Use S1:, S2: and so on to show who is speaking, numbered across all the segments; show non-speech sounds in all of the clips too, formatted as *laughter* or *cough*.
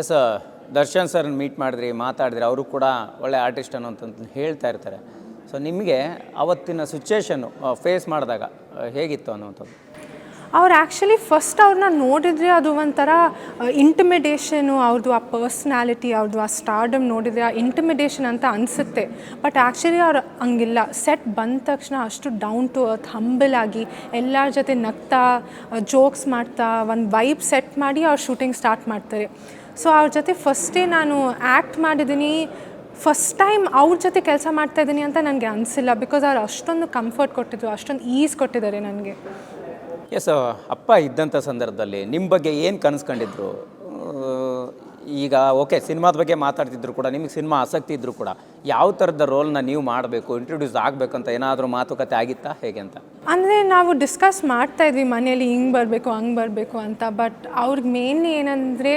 S1: S, Darshan sir meet ಮಾಡಿದ್ರಿ, ಮಾತಾಡಿದ್ರಿ, ಅವರು ಕೂಡ ಒಳ್ಳೆ ಆರ್ಟಿಸ್ಟ್ ಅನ್ನೋಂತ ಹೇಳ್ತಾ ಇರ್ತಾರೆ. ಸೊ ನಿಮಗೆ ಅವತ್ತಿನ ಸಿಚುವೇಶನ್ನು ಫೇಸ್ ಮಾಡಿದಾಗ ಹೇಗಿತ್ತು ಅನ್ನೋವಂಥದ್ದು?
S2: ಅವ್ರು ಆ್ಯಕ್ಚುಲಿ ಫಸ್ಟ್ ಅವ್ರನ್ನ ನೋಡಿದರೆ ಅದು ಒಂಥರ ಇಂಟಿಮಿಡೇಷನು ಅವ್ರದ್ದು ಆ ಪರ್ಸ್ನಾಲಿಟಿ ಅವ್ರದ್ದು ಆ ಸ್ಟಾರ್ಡಮ್ ನೋಡಿದರೆ ಆ ಇಂಟಿಮಿಡೇಷನ್ ಅಂತ ಅನಿಸುತ್ತೆ. ಬಟ್ ಆ್ಯಕ್ಚುಲಿ ಅವ್ರು ಹಂಗಿಲ್ಲ. ಸೆಟ್ ಬಂದ ತಕ್ಷಣ ಅಷ್ಟು ಡೌನ್ ಟು ಅರ್ತ್ ಹಂಬಲ್ ಆಗಿ, ಎಲ್ಲರ ಜೊತೆ ನಗ್ತಾ ಜೋಕ್ಸ್ ಮಾಡ್ತಾ, ಒಂದು ವೈಬ್ ಸೆಟ್ ಮಾಡಿ ಅವ್ರು ಶೂಟಿಂಗ್ ಸ್ಟಾರ್ಟ್ ಮಾಡ್ತಾರೆ. ಸೊ ಅವ್ರ ಜೊತೆ ಫಸ್ಟೇ ನಾನು ಆ್ಯಕ್ಟ್ ಮಾಡಿದ್ದೀನಿ ಫಸ್ಟ್ ಟೈಮ್ ಅವ್ರ ಜೊತೆ ಕೆಲಸ ಮಾಡ್ತಾ ಇದ್ದೀನಿ ಅಂತ ನನಗೆ ಅನಿಸಿಲ್ಲ ಬಿಕಾಸ್ ಅವ್ರು ಅಷ್ಟೊಂದು ಕಂಫರ್ಟ್ ಕೊಟ್ಟಿದ್ರು ಅಷ್ಟೊಂದು ಈಸ್ ಕೊಟ್ಟಿದ್ದಾರೆ ನನಗೆ.
S1: ಎಸ್ ಅಪ್ಪ ಇದ್ದಂಥ ಸಂದರ್ಭದಲ್ಲಿ ನಿಮ್ಮ ಬಗ್ಗೆ ಏನು ಕನಸ್ಕೊಂಡಿದ್ರು ಈಗ ಓಕೆ ಸಿನಿಮಾದ ಬಗ್ಗೆ ಮಾತಾಡ್ತಿದ್ರು ಕೂಡ ನಿಮಗೆ ಸಿನಿಮಾ ಆಸಕ್ತಿ ಇದ್ದರೂ ಕೂಡ ಯಾವ ಥರದ ರೋಲ್ನ ನೀವು ಮಾಡಬೇಕು ಇಂಟ್ರೊಡ್ಯೂಸ್ ಆಗಬೇಕಂತ ಏನಾದರೂ ಮಾತುಕತೆ ಆಗಿತ್ತಾ? ಹೇಗೆ ಅಂತ?
S2: ಅಂದರೆ ನಾವು ಡಿಸ್ಕಸ್ ಮಾಡ್ತಾ ಇದ್ವಿ ಮನೇಲಿ ಹಿಂಗೆ ಬರಬೇಕು ಹಂಗೆ ಬರಬೇಕು ಅಂತ ಬಟ್ ಅವ್ರಿಗೆ ಮೇನ್ಲಿ ಏನಂದರೆ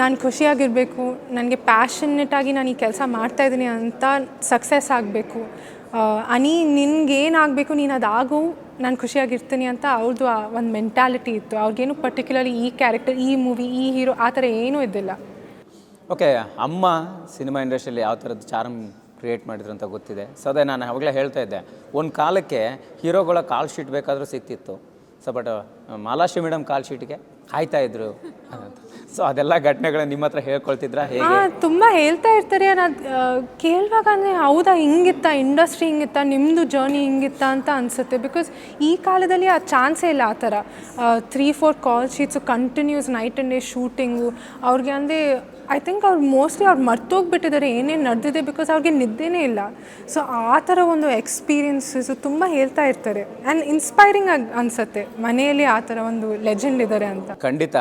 S2: ನಾನು ಖುಷಿಯಾಗಿರಬೇಕು, ನನಗೆ ಪ್ಯಾಷನೆಟಾಗಿ ನಾನು ಈ ಕೆಲಸ ಮಾಡ್ತಾಯಿದ್ದೀನಿ ಅಂತ ಸಕ್ಸಸ್ ಆಗಬೇಕು. ಅನಿ, ನಿನಗೇನಾಗಬೇಕು ನೀನು ಅದಾಗು ನಾನು ಖುಷಿಯಾಗಿರ್ತೀನಿ ಅಂತ ಅವ್ರದ್ದು ಒಂದು ಮೆಂಟ್ಯಾಲಿಟಿ ಇತ್ತು. ಅವ್ರಿಗೇನು ಪರ್ಟಿಕ್ಯುಲರ್ಲಿ ಈ ಕ್ಯಾರೆಕ್ಟರ್ ಈ ಮೂವಿ ಈ ಹೀರೋ ಆ ಥರ ಏನೂ ಇದ್ದಿಲ್ಲ.
S1: ಓಕೆ, ಅಮ್ಮ ಸಿನಿಮಾ ಇಂಡಸ್ಟ್ರಿಯಲ್ಲಿ ಯಾವ ಥರದ್ದು ಚಾರ್ಮ್ ಕ್ರಿಯೇಟ್ ಮಾಡಿದ್ರು ಅಂತ ಗೊತ್ತಿದೆ. ಸೊ ಅದೇ ನಾನು ಅವಾಗಲೇ ಹೇಳ್ತಾ ಇದ್ದೆ, ಒಂದು ಕಾಲಕ್ಕೆ ಹೀರೋಗಳ ಕಾಲ್ ಶೀಟ್ ಬೇಕಾದರೂ ಸಿಕ್ತಿತ್ತು so but Malashri madam call ಶೀಟ್ಗೆ ಕಾಯ್ತಾ ಇದ್ರು. *laughs* ಸೊ ಅದೆಲ್ಲ ಘಟನೆಗಳು ನಿಮ್ಮ ಹತ್ರ ಹೇಳ್ಕೊಳ್ತಿದ್ರ? ಹೇಗೆ?
S2: ಹಾಂ ತುಂಬ ಹೇಳ್ತಾ ಇರ್ತಾರೆ. ನಾನು ಕೇಳುವಾಗ ಅಂದರೆ ಹೌದಾ ಹಿಂಗಿತ್ತ ಇಂಡಸ್ಟ್ರಿ ಹಿಂಗಿತ್ತ ನಿಮ್ಮದು ಜರ್ನಿ ಹಿಂಗಿತ್ತ ಅಂತ ಅನಿಸುತ್ತೆ. ಬಿಕಾಸ್ ಈ ಕಾಲದಲ್ಲಿ ಆ ಚಾನ್ಸೇ ಇಲ್ಲ ಆ ಥರ. Three four call sheets continuous night and day shooting ಅವ್ರಿಗೆ ಅಂದರೆ ಐ ಥಿಂಕ್ ಅವ್ರು ಮೋಸ್ಟ್ಲಿ ಅವ್ರು ಮರ್ತೋಗ್ಬಿಟ್ಟಿದ್ದಾರೆ. ಏನೇನು ನಡೆದಿದೆ? ಬಿಕಾಸ್ ಅವ್ರಿಗೆ ನಿದ್ದೆನೇ ಇಲ್ಲ. ಸೊ ಆ ಥರ ಒಂದು ಎಕ್ಸ್ಪೀರಿಯನ್ಸಸ್ಸು ತುಂಬ ಹೇಳ್ತಾ ಇರ್ತಾರೆ. ಆ್ಯಂಡ್ ಇನ್ಸ್ಪೈರಿಂಗ್ ಆಗಿ ಅನಿಸುತ್ತೆ. ಮನೆಯಲ್ಲಿ ಆ ಥರ ಒಂದು ಲೆಜೆಂಡ್ ಇದ್ದಾರೆ ಅಂತ.
S1: ಖಂಡಿತ.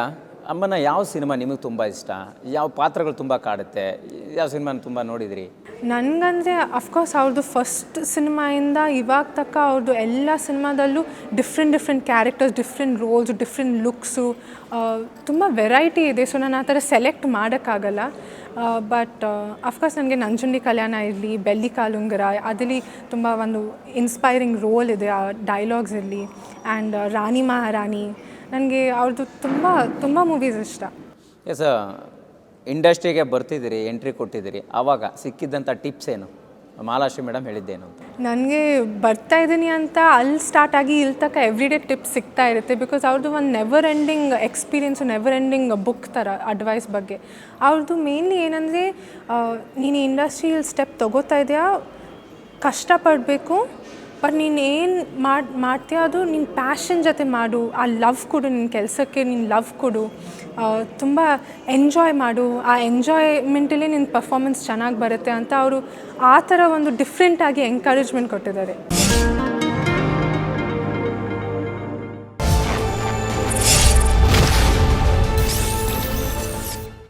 S1: ಅಮ್ಮನ ಯಾವ ಸಿನಿಮಾ ನಿಮಗೆ ತುಂಬ ಇಷ್ಟ? ಯಾವ ಪಾತ್ರಗಳು ತುಂಬ ಕಾಡುತ್ತೆ? ಯಾವ ಸಿನಿಮಾನ ತುಂಬ ನೋಡಿದ್ರಿ?
S2: ನನಗಂದರೆ ಅಫ್ಕೋರ್ಸ್ ಅವ್ರದ್ದು ಫಸ್ಟ್ ಸಿನಿಮಾಯಿಂದ ಇವಾಗ ತಕ್ಕ ಅವ್ರದ್ದು ಎಲ್ಲ ಸಿನಿಮಾದಲ್ಲೂ different different characters different roles different looks ತುಂಬ ವೆರೈಟಿ ಇದೆ. ಸೊ ನಾನು ಆ ಥರ ಸೆಲೆಕ್ಟ್ ಮಾಡೋಕ್ಕಾಗಲ್ಲ. ಬಟ್ ಅಫ್ಕೋರ್ಸ್ ನನಗೆ ನಂಜುಂಡಿ ಕಲ್ಯಾಣ ಇರಲಿ, ಬೆಳ್ಳಿ ಕಾಲುಂಗರ, ಅದರಲ್ಲಿ ತುಂಬ ಒಂದು ಇನ್ಸ್ಪೈರಿಂಗ್ ರೋಲ್ ಇದೆ ಆ ಡೈಲಾಗ್ಸ್ ಇರಲಿ ಆ್ಯಂಡ್ ರಾಣಿ ಮಹಾರಾಣಿ ನನಗೆ ಅವ್ರದ್ದು ತುಂಬ ತುಂಬ ಮೂವೀಸ್ ಇಷ್ಟ.
S1: ಎಸ್ ಇಂಡಸ್ಟ್ರಿಗೆ ಬರ್ತಿದ್ದೀರಿ ಎಂಟ್ರಿ ಕೊಟ್ಟಿದ್ದೀರಿ. ಆವಾಗ ಸಿಕ್ಕಿದ್ದಂಥ ಟಿಪ್ಸ್ ಏನು? ಮಾಲಾಶ್ರೀ ಮೇಡಮ್ ಹೇಳಿದ್ದೇನು ಅಂತ.
S2: ನನಗೆ ಬರ್ತಾ ಇದ್ದೀನಿ ಅಂತ ಅಲ್ಲಿ ಸ್ಟಾರ್ಟ್ ಆಗಿ ಇಲ್ಲಿ ತನಕ ಎವ್ರಿ ಡೇ ಟಿಪ್ಸ್ ಸಿಗ್ತಾ ಇರುತ್ತೆ ಬಿಕಾಸ್ ಅವ್ರದ್ದು ಒಂದು never ending experience never ending book ಥರ ಅಡ್ವೈಸ್ ಬಗ್ಗೆ. ಅವ್ರದ್ದು ಮೇನ್ಲಿ ಏನಂದರೆ ನೀನು ಇಂಡಸ್ಟ್ರಿಯಲ್ಲಿ ಸ್ಟೆಪ್ ತೊಗೋತಾ ಇದೆಯಾ ಕಷ್ಟಪಡಬೇಕು ಬಟ್ ನೀನು ಏನು ಮಾಡಿ, ಮಾಡ್ತೀಯ ಅದು ನಿನ್ನ ಪ್ಯಾಷನ್ ಜೊತೆ ಮಾಡು. ಆ ಲವ್ ಕೊಡು ನಿನ್ನ ಕೆಲಸಕ್ಕೆ ನಿನ್ನ ಲವ್ ಕೊಡು. ತುಂಬ ಎಂಜಾಯ್ ಮಾಡು. ಆ ಎಂಜಾಯ್ಮೆಂಟಲ್ಲಿ ನಿನ್ನ ಪರ್ಫಾಮೆನ್ಸ್ ಚೆನ್ನಾಗಿ ಬರುತ್ತೆ ಅಂತ ಅವರು ಆ ಥರ ಒಂದು ಡಿಫ್ರೆಂಟಾಗಿ ಎಂಕರೇಜ್ಮೆಂಟ್ ಕೊಟ್ಟಿದ್ದಾರೆ.